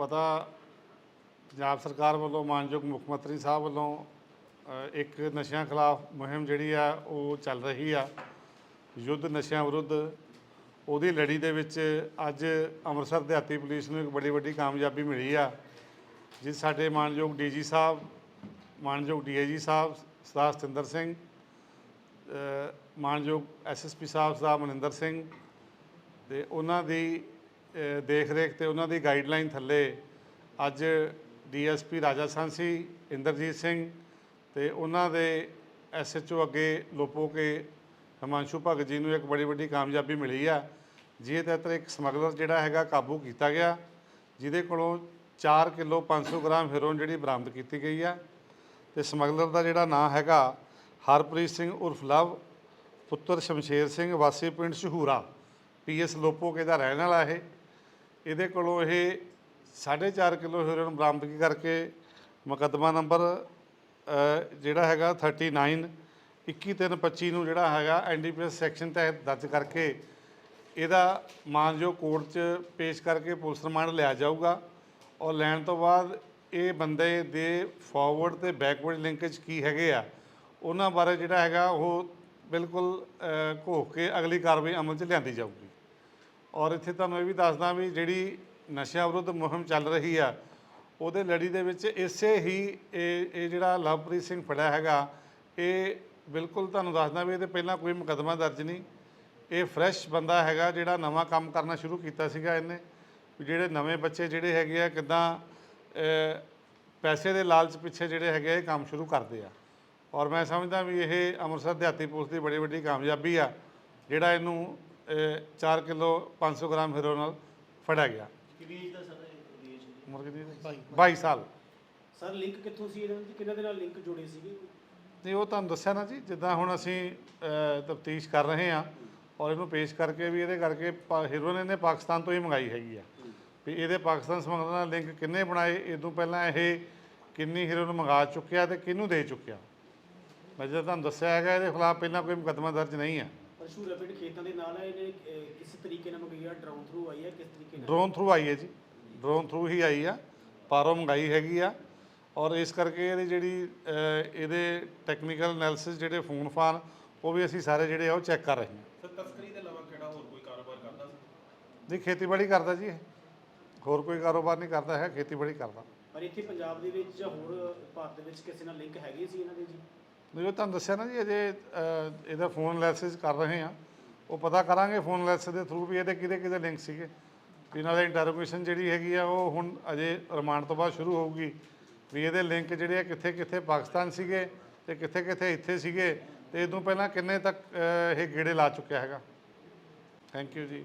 ਪਤਾ ਪੰਜਾਬ ਸਰਕਾਰ ਵੱਲੋਂ ਮਾਨਯੋਗ ਮੁੱਖ ਮੰਤਰੀ ਸਾਹਿਬ ਵੱਲੋਂ ਇੱਕ ਨਸ਼ਿਆਂ ਖਿਲਾਫ ਮੁਹਿੰਮ ਜਿਹੜੀ ਆ ਉਹ ਚੱਲ ਰਹੀ ਆ ਯੁੱਧ ਨਸ਼ਿਆਂ ਵਿਰੁੱਧ। ਉਹਦੀ ਲੜੀ ਦੇ ਵਿੱਚ ਅੱਜ ਅੰਮ੍ਰਿਤਸਰ ਦਿਹਾਤੀ ਪੁਲਿਸ ਨੂੰ ਇੱਕ ਬੜੀ ਵੱਡੀ ਕਾਮਯਾਬੀ ਮਿਲੀ ਆ ਜਿਸ ਸਾਡੇ ਮਾਨਯੋਗ ਡੀਜੀ ਸਾਹਿਬ ਮਾਨਯੋਗ ਡੀਆਈਜੀ ਸਾਹਿਬ ਸਰਦਾਰ ਸਤਿੰਦਰ ਸਿੰਘ ਅ, ਮਾਨਯੋਗ ਐਸਐਸਪੀ ਸਾਹਿਬ ਸਰਦਾਰ ਮਨਿੰਦਰ ਸਿੰਘ ਤੇ ਉਹਨਾਂ ਦੀ ਦੇਖ ਰੇਖ ਤੇ ਉਹਨਾਂ ਦੀ ਗਾਈਡਲਾਈਨ ਥੱਲੇ ਅੱਜ ਡੀਐਸਪੀ ਰਾਜਾ ਸਾਂਸੀ, ਇੰਦਰਜੀਤ ਸਿੰਘ ਤੇ ਉਹਨਾਂ ਦੇ ਐਸਐਚਓ ਅੱਗੇ ਲੋਪੋ ਕੇ ਹਿਮਾਂਸ਼ੂ ਭਗਤ ਜੀ ਨੂੰ ਇੱਕ ਬੜੀ ਵੱਡੀ ਕਾਮਯਾਬੀ ਮਿਲੀ ਆ। ਜਿਹਦੇ ਤਹਿਤ ਇੱਕ ਸਮਗਲਰ ਜਿਹੜਾ ਹੈਗਾ ਕਾਬੂ ਕੀਤਾ ਗਿਆ, ਜਿਹਦੇ ਕੋਲੋਂ 4 ਕਿਲੋ 500 ਗ੍ਰਾਮ ਹੈਰੋਇਨ ਜਿਹੜੀ ਬਰਾਮਦ ਕੀਤੀ ਗਈ ਆ ਤੇ ਸਮਗਲਰ ਦਾ ਜਿਹੜਾ ਨਾਂ ਹੈਗਾ ਹਰਪ੍ਰੀਤ ਸਿੰਘ ਉਰਫ ਲਵ, ਪੁੱਤਰ ਸ਼ਮਸ਼ੇਰ ਸਿੰਘ ਵਾਸੀ ਪਿੰਡ ਸ਼ਹੂਰਾ ਪੀਐਸ ਲੋਪੋਕੇ ਦਾ ਰਹਿਣ ਵਾਲਾ ਇਹ। ਇਹਦੇ ਕੋਲੋਂ ਇਹ 4.5 ਕਿਲੋ ਹੈਰੋਇਨ ਬਰਾਮਦਗੀ ਕਰਕੇ ਮੁਕੱਦਮਾ ਨੰਬਰ ਜਿਹੜਾ ਹੈਗਾ 39 21325 ਨੂੰ ਜਿਹੜਾ ਹੈਗਾ ਐਨਡੀਪੀਐਸ ਸੈਕਸ਼ਨ ਤਹਿਤ ਦਰਜ ਕਰਕੇ ਇਹਦਾ ਮਾਨਯੋਗ ਕੋਰਟ 'ਚ ਪੇਸ਼ ਕਰਕੇ ਪੁਲਿਸ ਰਿਮਾਂਡ ਲਿਆ ਜਾਊਗਾ। ਔਰ ਲੈਣ ਤੋਂ ਬਾਅਦ ਇਹ ਬੰਦੇ ਦੇ ਫਾਰਵਰਡ ਤੇ ਬੈਕਵਰਡ ਲਿੰਕੇਜ ਕੀ ਹੈਗੇ ਆ, ਉਹਨਾਂ ਬਾਰੇ ਜਿਹੜਾ ਹੈਗਾ ਉਹ ਬਿਲਕੁਲ ਘੋਖ ਕੇ ਅਗਲੀ ਕਾਰਵਾਈ ਅਮਲ 'ਚ ਲਿਆਂਦੀ ਜਾਊਗੀ। ਔਰ ਇੱਥੇ ਤੁਹਾਨੂੰ ਇਹ ਵੀ ਦੱਸਦਾ ਵੀ ਜਿਹੜੀ ਨਸ਼ਿਆਂ ਵਿਰੁੱਧ ਮੁਹਿੰਮ ਚੱਲ ਰਹੀ ਆ ਉਹਦੇ ਲੜੀ ਦੇ ਵਿੱਚ ਇਸੇ ਹੀ ਇਹ ਇਹ ਜਿਹੜਾ ਲਵਪ੍ਰੀਤ ਸਿੰਘ ਫੜਿਆ ਹੈਗਾ ਇਹ ਬਿਲਕੁਲ ਤੁਹਾਨੂੰ ਦੱਸਦਾ ਵੀ ਇਹਦੇ ਪਹਿਲਾਂ ਕੋਈ ਮੁਕੱਦਮਾ ਦਰਜ ਨਹੀਂ। ਇਹ ਫਰੈਸ਼ ਬੰਦਾ ਹੈਗਾ ਜਿਹੜਾ ਨਵਾਂ ਕੰਮ ਕਰਨਾ ਸ਼ੁਰੂ ਕੀਤਾ ਸੀਗਾ ਇਹਨੇ ਵੀ ਜਿਹੜੇ ਨਵੇਂ ਬੱਚੇ ਜਿਹੜੇ ਹੈਗੇ ਆ ਕਿਦਾਂ ਪੈਸੇ ਦੇ ਲਾਲਚ ਪਿੱਛੇ ਜਿਹੜੇ ਹੈਗੇ ਆ, ਇਹ ਕੰਮ ਸ਼ੁਰੂ ਕਰਦੇ ਆ। ਔਰ ਮੈਂ ਸਮਝਦਾ ਵੀ ਇਹ ਅੰਮ੍ਰਿਤਸਰ ਦਿਹਾਤੀ ਪੁਲਿਸ ਦੀ ਬੜੀ ਵੱਡੀ ਕਾਮਯਾਬੀ ਆ ਜਿਹੜਾ ਇਹਨੂੰ 4 ਕਿਲੋ 500 ਗ੍ਰਾਮ ਹੈਰੋਇਨ ਨਾਲ ਫੜਿਆ ਗਿਆ। ਕਿੰਨੀ ਏਜ ਦਾ ਸਰ ਇਹ ਏਜ ਉਮਰ ਕਿੰਨੀ ਹੈ 22 ਸਾਲ। ਸਰ ਲਿੰਕ ਕਿੱਥੋਂ ਸੀ ਇਹਨਾਂ ਦੀ ਕਿਹਨਾਂ ਦੇ ਨਾਲ ਲਿੰਕ ਜੁੜੇ ਸੀਗੇ? ਨਹੀਂ ਉਹ ਤੁਹਾਨੂੰ ਦੱਸਿਆ ਨਾ ਜੀ ਜਿੱਦਾਂ ਹੁਣ ਅਸੀਂ ਤਫਤੀਸ਼ ਕਰ ਰਹੇ ਹਾਂ ਔਰ ਇਹਨੂੰ ਪੇਸ਼ ਕਰਕੇ ਵੀ ਇਹਦੇ ਕਰਕੇ ਪਾ- ਹੈਰੋਇਨ ਇਹਨੇ ਪਾਕਿਸਤਾਨ ਤੋਂ ਹੀ ਮੰਗਾਈ ਹੈਗੀ ਆ। ਵੀ ਇਹਦੇ ਪਾਕਿਸਤਾਨ ਸਮਗਲਰ ਨਾਲ ਲਿੰਕ ਕਿੰਨੇ ਬਣਾਏ ਇਹ ਤੋਂ ਪਹਿਲਾਂ ਇਹ ਕਿੰਨੀ ਹੈਰੋਇਨ ਮੰਗਾ ਚੁੱਕਿਆ ਤੇ ਕਿਹਨੂੰ ਦੇ ਚੁੱਕਿਆ? ਮੈਂ ਜਦੋਂ ਤੁਹਾਨੂੰ ਦੱਸਿਆ ਹੈਗਾ ਇਹਦੇ ਖਿਲਾਫ ਪਹਿਲਾਂ ਕੋਈ ਮੁਕੱਦਮਾ ਦਰਜ ਨਹੀਂ ਆ। ਸ਼ੂਰਾ ਪਿੰਡ ਖੇਤਾਂ ਦੇ ਨਾਲ ਹੈ ਇਹਨੇ ਅਹ, ਕਿਸ ਤਰੀਕੇ ਨਾਲ ਮੰਗਾਈ ਆ? ਡਰਾਉਨ ਥਰੂ ਆਈ ਹੈ ਕਿਸ ਤਰੀਕੇ ਨਾਲ? ਡਰੋਨ ਥਰੂ ਆਈ ਹੈ ਜੀ। ਡਰੋਨ ਥਰੂ ਹੀ ਆਈ ਆ। ਪਾਰੋਂ ਮੰਗਾਈ ਹੈਗੀ ਆ। ਔਰ ਇਸ ਕਰਕੇ ਇਹਦੀ ਜਿਹੜੀ ਅਹ, ਇਹਦੇ ਟੈਕਨੀਕਲ ਐਨਾਲਿਸਿਸ ਜਿਹੜੇ ਫੋਨ ਫਾਨ ਉਹ ਵੀ ਅਸੀਂ ਸਾਰੇ ਜਿਹੜੇ ਆ ਉਹ ਚੈੱਕ ਕਰ ਰਹੇ ਹਾਂ। ਸਰ ਤਸਕਰੀ ਦੇ ਇਲਾਵਾ ਕਿਹੜਾ ਹੋਰ ਕੋਈ ਕਾਰੋਬਾਰ ਕਰਦਾ ਸੀ? ਨਹੀਂ ਖੇਤੀਬਾੜੀ ਕਰਦਾ ਜੀ ਇਹ। ਹੋਰ ਕੋਈ ਕਾਰੋਬਾਰ ਨਹੀਂ ਕਰਦਾ ਹੈ ਖੇਤੀਬਾੜੀ ਕਰਦਾ। ਪਰ ਇੱਥੇ ਪੰਜਾਬ ਦੇ ਵਿੱਚ ਜਾਂ ਹੋਰ ਭਾਰਤ ਦੇ ਵਿੱਚ ਕਿਸੇ ਨਾਲ ਲਿੰਕ ਹੈਗੇ ਸੀ ਇਹਨਾਂ ਦੇ ਜੀ? ਨਹੀਂ ਤੁਹਾਨੂੰ ਦੱਸਿਆ ਨਾ ਜੀ ਅਜੇ ਅਹ, ਇਹਦਾ ਫੋਨ ਐਨਾਲਿਸਿਸ ਕਰ ਰਹੇ ਆ ਉਹ ਪਤਾ ਕਰਾਂਗੇ ਫੋਨ ਐਨਾਲਿਸਿਸ ਦੇ ਥਰੂ ਵੀ ਇਹਦੇ ਕਿਹਦੇ ਕਿਹਦੇ ਲਿੰਕ ਸੀਗੇ। ਵੀ ਇਹਨਾਂ ਦੇ ਇੰਟਰੋਗੇਸ਼ਨ ਜਿਹੜੀ ਹੈਗੀ ਆ ਉਹ ਹੁਣ ਅਜੇ ਰਿਮਾਂਡ ਤੋਂ ਬਾਅਦ ਸ਼ੁਰੂ ਹੋਊਗੀ। ਵੀ ਇਹਦੇ ਲਿੰਕ ਜਿਹੜੇ ਆ ਕਿੱਥੇ ਕਿੱਥੇ ਪਾਕਿਸਤਾਨ ਸੀਗੇ ਤੇ ਕਿੱਥੇ ਕਿੱਥੇ ਇੱਥੇ ਸੀਗੇ ਤੇ ਇਹ ਤੋਂ ਪਹਿਲਾਂ ਕਿੰਨੇ ਤੱਕ ਅਹ, ਇਹ ਗੇੜੇ ਲਾ ਚੁੱਕਿਆ ਹੈਗਾ। ਥੈਂਕ ਯੂ ਜੀ।